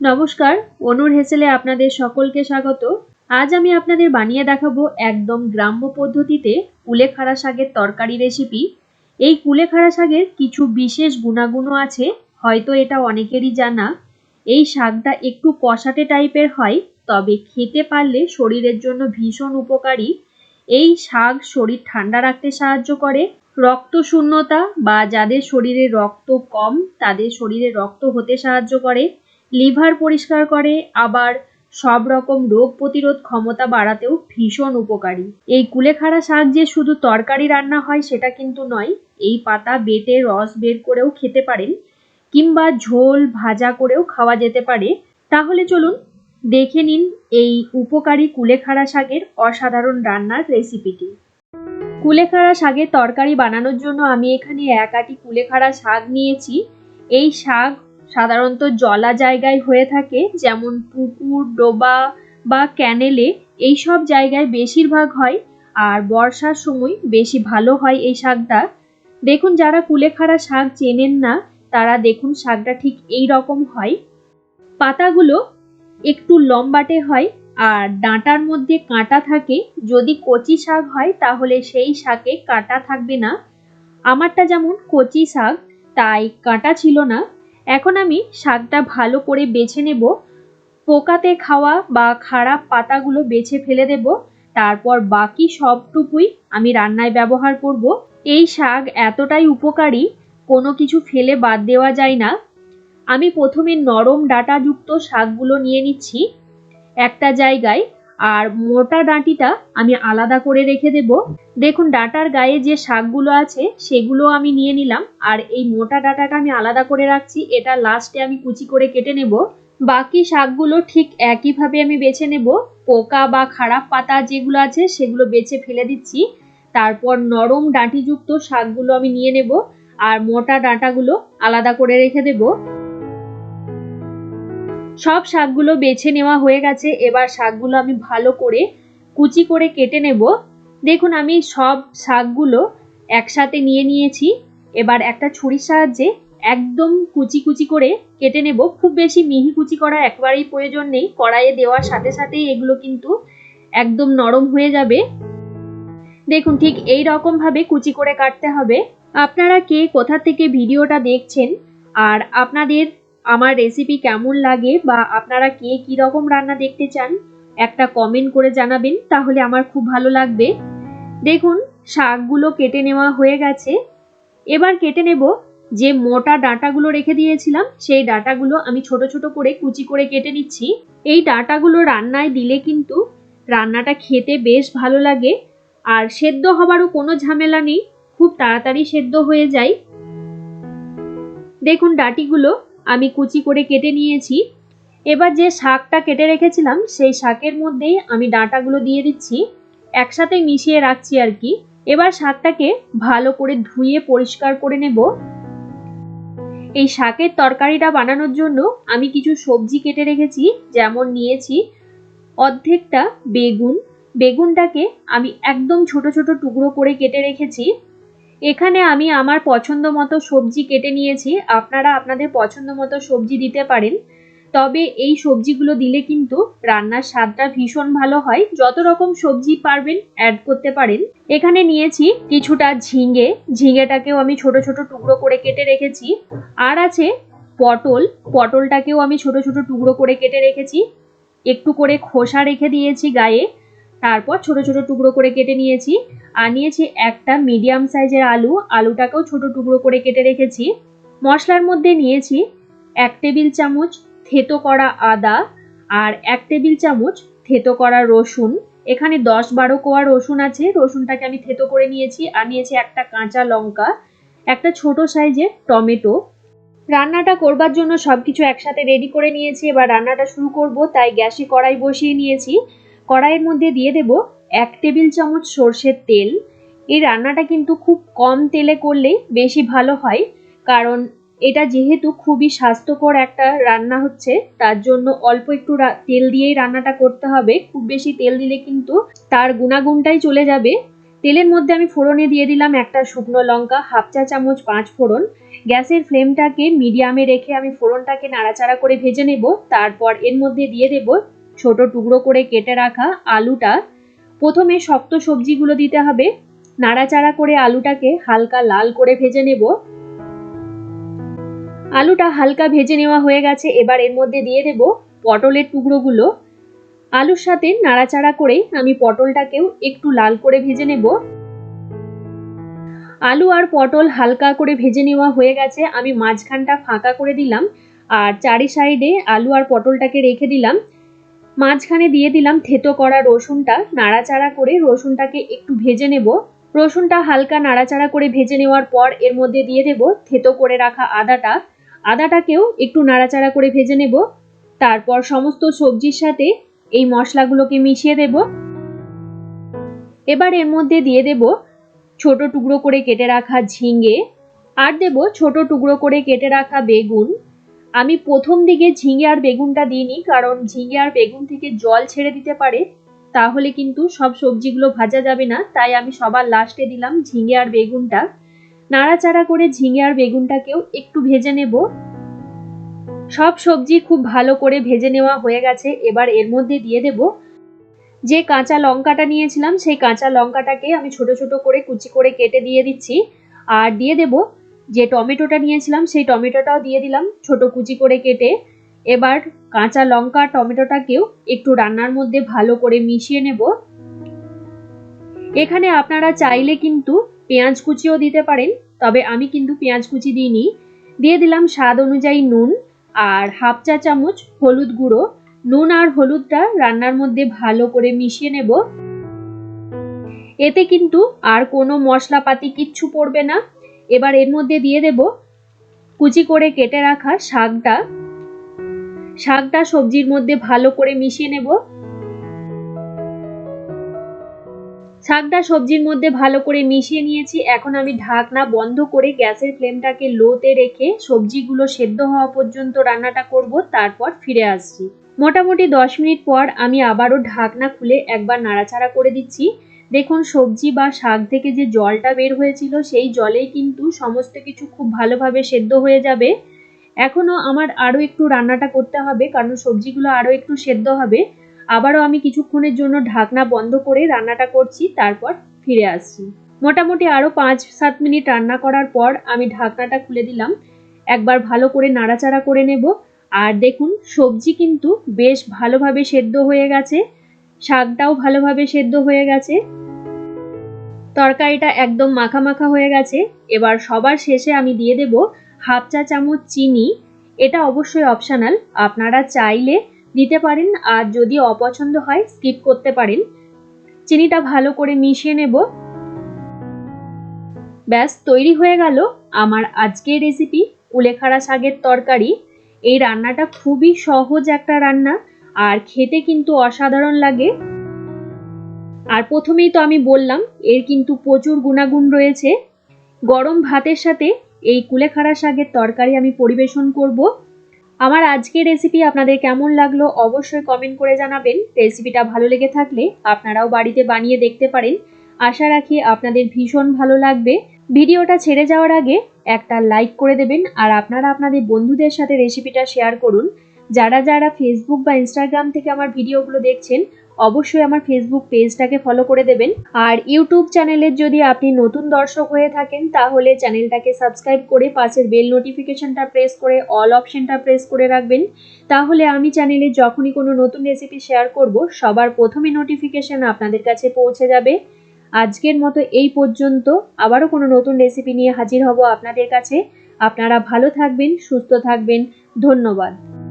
নমস্কার, অনুর হেসেলে আপনাদের সকলকে স্বাগত। আজ আমি আপনাদের বানিয়ে দেখাবো একদম গ্রাম্য পদ্ধতিতে কুলেখাড়া শাকের তরকারি রেসিপি এই কুলেখাড়া শাকের কিছু বিশেষ গুণাগুণও আছে, হয়তো এটা অনেকেরই জানা। এই শাকটা একটু কষাটে টাইপের হয়, তবে খেতে পারলে শরীরের জন্য ভীষণ উপকারী। এই শাক শরীর ঠান্ডা রাখতে সাহায্য করে। রক্ত শূন্যতা বা যাদের শরীরে রক্ত কম, তাদের শরীরে রক্ত হতে সাহায্য করে। লিভার পরিষ্কার করে, আবার সব রকম রোগ প্রতিরোধ ক্ষমতা বাড়াতেও ভীষণ উপকারী। এই কুলেখাড়া শাক যে শুধু তরকারি রান্না হয় সেটা কিন্তু নয়, এই পাতা বেটে রস বের করেও খেতে পারেন, কিংবা ঝোল ভাজা করেও খাওয়া যেতে পারে। তাহলে চলুন দেখে নিন এই উপকারী কুলেখাড়া শাকের অসাধারণ রান্নার রেসিপিটি। কুলেখাড়া শাকের তরকারি বানানোর জন্য আমি এখানে এক আটি কুলেখাড়া শাক নিয়েছি। এই শাক সাধারণত জলা জায়গায় হয়ে থাকে, যেমন পুকুর, ডোবা বা ক্যানেলে এই সব জায়গায় বেশিরভাগ হয় আর বর্ষার সময় বেশি ভালো হয় এই শাকটা। দেখুন, যারা কুলেখাড়া শাক চেনেন না, তারা দেখুন শাকটা ঠিক এই রকম হয়। পাতাগুলো একটু লম্বাটে হয় আর ডাঁটার মধ্যে কাঁটা থাকে। যদি কচি শাক হয়, তাহলে সেই শাকে কাঁটা থাকবে না। আমারটা যেমন কচি শাক, তাই কাঁটা ছিল না। এখন আমি শাকটা ভালো করে বেছে নেব। পোকাতে খাওয়া বা খারাপ পাতাগুলো বেছে ফেলে দেব। তারপর বাকি সবটুকুই আমি রান্নায় ব্যবহার করব। এই শাক এতটাই উপকারী, কোনো কিছু ফেলে বাদ দেওয়া যায় না। আমি প্রথমে নরম ডাঁটাযুক্ত শাকগুলো নিয়ে নিচ্ছি। একটা জায়গায় আর মোটা ডাঁটিটা আমি আলাদা করে রেখে দেব। দেখুন, ডাঁটার গায়ে যে শাকগুলো আছে, সেগুলো আমি নিয়ে নিলাম। আর এই মোটা ডাঁটাটা আমি আলাদা করে রাখছি। এটা লাস্টে আমি কুচি করে কেটে নেব। বাকি শাকগুলো ঠিক একইভাবে আমি বেছে নেব। পোকা বা খারাপ পাতা যেগুলো আছে, সেগুলো বেছে ফেলে দিচ্ছি। তারপর নরম ডাঁটিযুক্ত শাকগুলো আমি নিয়ে নেব। আর মোটা ডাঁটাগুলো আলাদা করে রেখে দেবো। সব শাকগুলো বেছে নেওয়া হয়ে গেছে। এবার শাকগুলো আমি ভালো করে কুচি করে কেটে নেব। দেখুন, আমি সব শাকগুলো একসাথে নিয়ে নিয়েছি। এবার একটা ছুরির সাহায্যে একদম কুচি কুচি করে কেটে নেব। খুব বেশি মিহি কুচি করা একবারেই প্রয়োজন নেই। কড়াইয়ে দেওয়ার সাথে সাথেই এগুলো কিন্তু একদম নরম হয়ে যাবে। দেখুন, ঠিক এই রকম ভাবে কুচি করে কাটতে হবে। আপনারা কে কোথা থেকে ভিডিওটা দেখছেন আর আপনাদের আমার রেসিপি কেমন লাগে বা আপনারা কে কী রকম রান্না দেখতে চান, একটা কমেন্ট করে জানাবেন, তাহলে আমার খুব ভালো লাগবে। দেখুন, শাকগুলো কেটে নেওয়া হয়ে গেছে। এবার কেটে নেব যে মোটা ডাঁটাগুলো রেখে দিয়েছিলাম, সেই ডাঁটাগুলো আমি ছোট ছোট করে কুচি করে কেটে নিচ্ছি। এই ডাঁটাগুলো রান্নায় দিলে কিন্তু রান্নাটা খেতে বেশ ভালো লাগে। আর সেদ্ধ হবারও কোনো ঝামেলা নেই, খুব তাড়াতাড়ি সেদ্ধ হয়ে যায়। দেখুন, ডাটিগুলো আমি কুচি করে কেটে নিয়েছি। এবার যে শাকটা কেটে রেখেছিলাম, সেই শাকের মধ্যেই আমি ডাঁটাগুলো দিয়ে দিচ্ছি। একসাথে মিশিয়ে রাখছি আর কি। এবার শাকটাকে ভালো করে ধুয়ে পরিষ্কার করে নেব। এই শাকের তরকারিটা বানানোর জন্য আমি কিছু সবজি কেটে রেখেছি, যেমন নিয়েছি অর্ধেকটা বেগুন। বেগুনটাকে আমি একদম ছোট ছোট টুকরো করে কেটে রেখেছি। এখানে আমি আমার পছন্দ মতো সবজি কেটে নিয়েছি। আপনারা আপনাদের পছন্দ মতো সবজি দিতে পারেন। তবে এই সবজিগুলো দিলে কিন্তু রান্নার স্বাদটা ভীষণ ভালো হয়। যত রকম সবজি পারবেন অ্যাড করতে পারেন। এখানে নিয়েছি কিছুটা ঝিঙে। ঝিঙেটাকেও আমি ছোট ছোট টুকরো করে কেটে রেখেছি। আর আছে পটল। পটলটাকেও আমি ছোট ছোট টুকরো করে কেটে রেখেছি। একটু করে খোসা রেখে দিয়েছি গায়ে। তারপর ছোট ছোট টুকরো করে কেটে নিয়েছি। আর নিয়েছি একটা মিডিয়াম সাইজের আলু। আলুটাকেও ছোট টুকরো করে কেটে রেখেছি। মশলার মধ্যে নিয়েছি এক টেবিল চামচ থেতো করা আদা আর এক টেবিল চামচ থেতো করা রসুন। এখানে দশ বারো কোয়া রসুন আছে। রসুনটাকে আমি থেতো করে নিয়েছি। আর নিয়েছি একটা কাঁচা লঙ্কা, একটা ছোট সাইজের টমেটো। রান্নাটা করবার জন্য সব কিছু একসাথে রেডি করে নিয়েছি। এবার রান্নাটা শুরু করব। তাই গ্যাসে কড়াই বসিয়ে নিয়েছি। কড়াইয়ের মধ্যে দিয়ে দেব এক টেবিল চামচ সর্ষের তেল। এই রান্নাটা কিন্তু খুব কম তেলে করলেই বেশি ভালো হয়, কারণ এটা যেহেতু খুবই স্বাস্থ্যকর একটা রান্না হচ্ছে, তার জন্য অল্প একটু তেল দিয়েই রান্নাটা করতে হবে। খুব বেশি তেল দিলে কিন্তু তার গুণাগুণটাই চলে যাবে। তেলের মধ্যে আমি ফোড়নে দিয়ে দিলাম একটা শুকনো লঙ্কা, হাফ চা চামচ পাঁচ ফোড়ন। গ্যাসের ফ্লেমটাকে মিডিয়ামে রেখে আমি ফোড়নটাকে নাড়াচাড়া করে ভেজে নেব। তারপর এর মধ্যে দিয়ে দেব ছোট টুকরো করে কেটে রাখা আলুটা প্রথমে শক্ত সবজিগুলো দিতে হবে। নাড়াচাড়া করে আলুটাকে হালকা লাল করে ভেজে নেব। আলুটা হালকা ভেজে নেওয়া হয়ে গেছে, এবার এর মধ্যে দিয়ে দেব পটলের টুকরোগুলো। আলুর সাথে নাড়াচাড়া করে আমি পটলটাকেও একটু লাল করে ভেজে নেব। আলু আর পটল হালকা করে ভেজে নেওয়া হয়ে গেছে, আমি মাঝখানটা ফাঁকা করে দিলাম। আর চারি সাইডে আলু আর পটলটাকে রেখে দিলাম। মাঝখানে দিয়ে দিলাম থেতো করা রসুনটা, নাড়াচাড়া করে রসুনটাকে একটু ভেজে নেব। রসুনটা হালকা নাড়াচাড়া করে ভেজে নেওয়ার পর এর মধ্যে দিয়ে দেব থেতো করে রাখা আদাটা। আদাটাকেও একটু নাড়াচাড়া করে ভেজে নেব। তারপর সমস্ত সবজির সাথে এই মশলাগুলোকে মিশিয়ে দেব। এবার এর মধ্যে দিয়ে দেব ছোট টুকরো করে কেটে রাখা ঝিঙে। আর দেব ছোট টুকরো করে কেটে রাখা বেগুন। আমি প্রথম দিকে ঝিঙে আর বেগুনটা দিইনি, কারণ ঝিঙে আর বেগুন থেকে জল ছেড়ে দিতে পারে, তাহলে কিন্তু সব সবজিগুলো ভাজা যাবে না, তাই আমি সবার লাস্টে দিলাম ঝিঙে আর বেগুনটা। নাড়াচাড়া করে ঝিঙে আর বেগুনটাকেও একটু ভেজে নেব। সব সবজি খুব ভালো করে ভেজে নেওয়া হয়ে গেছে, এবার এর মধ্যে দিয়ে দেব যে কাঁচা লঙ্কাটা নিয়েছিলাম, সেই কাঁচা লঙ্কাটাকে আমি ছোট ছোট করে কুচি করে কেটে দিয়ে দিচ্ছি, আর দিয়ে দেব যে টমেটোটা নিয়েছিলাম, সেই টমেটোটাও দিয়ে দিলাম, ছোট কুচি করে কেটে। এবার কাঁচা লঙ্কা টমেটোটাকেও একটু রান্নার মধ্যে ভালো করে মিশিয়ে নেব। এখানে আপনারা চাইলে কিন্তু পেঁয়াজ কুচিও দিতে পারেন, তবে আমি কিন্তু পেঁয়াজ কুচি দিইনি। দিয়ে দিলাম স্বাদ অনুযায়ী নুন আর হাফ চা চামচ হলুদ গুঁড়ো। নুন আর হলুদটা রান্নার মধ্যে ভালো করে মিশিয়ে নেব। এতে কিন্তু আর কোনো মশলাপাতি কিচ্ছু পড়বে না। এবার এর মধ্যে দিয়ে দেব কুচি করে কেটে রাখা শাকটা। শাকটা সবজির মধ্যে ভালো করে মিশিয়ে নেব। শাকটা সবজির মধ্যে ভালো করে মিশিয়ে নিয়েছি। এখন আমি ঢাকনা বন্ধ করে গ্যাসের ফ্লেমটাকে লোতে রেখে সবজিগুলো সেদ্ধ হওয়া পর্যন্ত রান্নাটা করব, তারপর ফিরে আসছি। মোটামুটি দশ মিনিট পর আমি আবারও ঢাকনা খুলে একবার নাড়াচাড়া করে দিচ্ছি। দেখুন, সবজি বা শাক থেকে যে জলটা বের হয়েছিল, সেই জলেই কিন্তু সমস্ত কিছু খুব ভালোভাবে সেদ্ধ হয়ে যাবে। এখনও আমার আরও একটু রান্নাটা করতে হবে, কারণ সবজিগুলো আরও একটু সেদ্ধ হবে। আবারও আমি কিছুক্ষণের জন্য ঢাকনা বন্ধ করে রান্নাটা করছি, তারপর ফিরে আসছি। মোটামুটি আরও পাঁচ সাত মিনিট রান্না করার পর আমি ঢাকনাটা খুলে দিলাম। একবার ভালো করে নাড়াচাড়া করে নেব। আর দেখুন, সবজি কিন্তু বেশ ভালোভাবে সেদ্ধ হয়ে গেছে। শাকটাও ভালোভাবে সেদ্ধ হয়ে গেছে। তরকারিটা একদম মাখা মাখা হয়ে গেছে। এবার সবার শেষে আমি দিয়ে দেব হাফ চা চামচ চিনি। এটা অবশ্যই অপশনাল আপনারা চাইলে দিতে পারেন, আর যদি অপছন্দ হয় স্কিপ করতে পারেন। চিনিটা ভালো করে মিশিয়ে নেব। ব্যাস, তৈরি হয়ে গেল আমার আজকের রেসিপি উলেখাড়া শাকের তরকারি। এই রান্নাটা খুবই সহজ একটা রান্না। আর খেতে কিন্তু অসাধারণ লাগে। আর প্রথমেই তো আমি বললাম, এর কিন্তু প্রচুর গুণাগুণ রয়েছে। গরম ভাতের সাথে এই কুলেখাড়া শাকের তরকারি আমি পরিবেশন করব। আমার আজকের রেসিপি আপনাদের কেমন লাগল অবশ্যই কমেন্ট করে জানাবেন। রেসিপিটা ভালো লেগে থাকলে আপনারাও বাড়িতে বানিয়ে দেখতে পারেন। আশা রাখি আপনাদের ভীষণ ভালো লাগবে। ভিডিওটা ছেড়ে যাওয়ার আগে একটা লাইক করে দেবেন। আর আপনারা আপনাদের বন্ধুদের সাথে রেসিপিটা শেয়ার করুন। যারা যারা ফেসবুক বা ইনস্টাগ্রাম থেকে আমার ভিডিওগুলো দেখছেন, অবশ্যই আমার ফেসবুক পেজটাকে ফলো করে দেবেন। আর ইউটিউব চ্যানেলের যদি আপনি নতুন দর্শক হয়ে থাকেন, তাহলে চ্যানেলটাকে সাবস্ক্রাইব করে পাশের বেল নোটিফিকেশনটা প্রেস করে অল অপশনটা প্রেস করে রাখবেন। তাহলে আমি চ্যানেলে যখনই কোনো নতুন রেসিপি শেয়ার করব, সবার প্রথমে নোটিফিকেশন আপনাদের কাছে পৌঁছে যাবে। আজকের মতো এই পর্যন্ত। আবারও কোনো নতুন রেসিপি নিয়ে হাজির হব আপনাদের কাছে। আপনারা ভালো থাকবেন, সুস্থ থাকবেন। ধন্যবাদ।